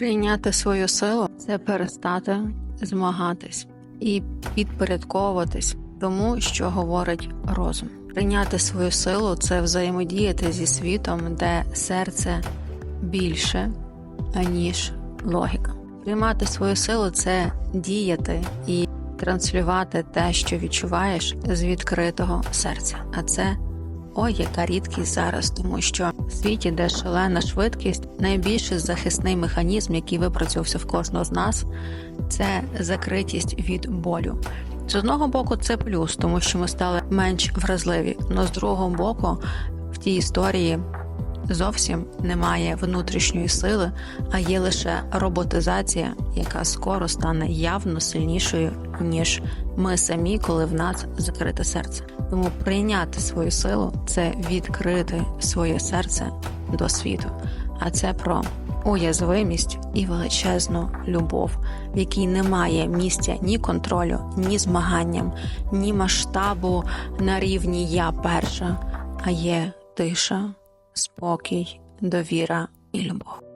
Прийняти свою силу це перестати змагатись і підпорядковуватись тому, що говорить розум. Прийняти свою силу це взаємодіяти зі світом, де серце більше, аніж логіка. Приймати свою силу це діяти і транслювати те, що відчуваєш з відкритого серця. А це ой, яка рідкість зараз, тому що в світі, де шалена швидкість, найбільший захисний механізм, який випрацьовувався в кожного з нас, це закритість від болю. З одного боку, це плюс, тому що ми стали менш вразливі. але з другого боку, в тій історії зовсім немає внутрішньої сили, а є лише роботизація, яка скоро стане явно сильнішою, ніж ми самі, коли в нас закрите серце. Тому прийняти свою силу це відкрити своє серце до світу. А це про уязвимість і величезну любов, в якій немає місця ні контролю, ні змаганням, ні масштабу на рівні я перша, а є тиша, спокій, довіра і любов.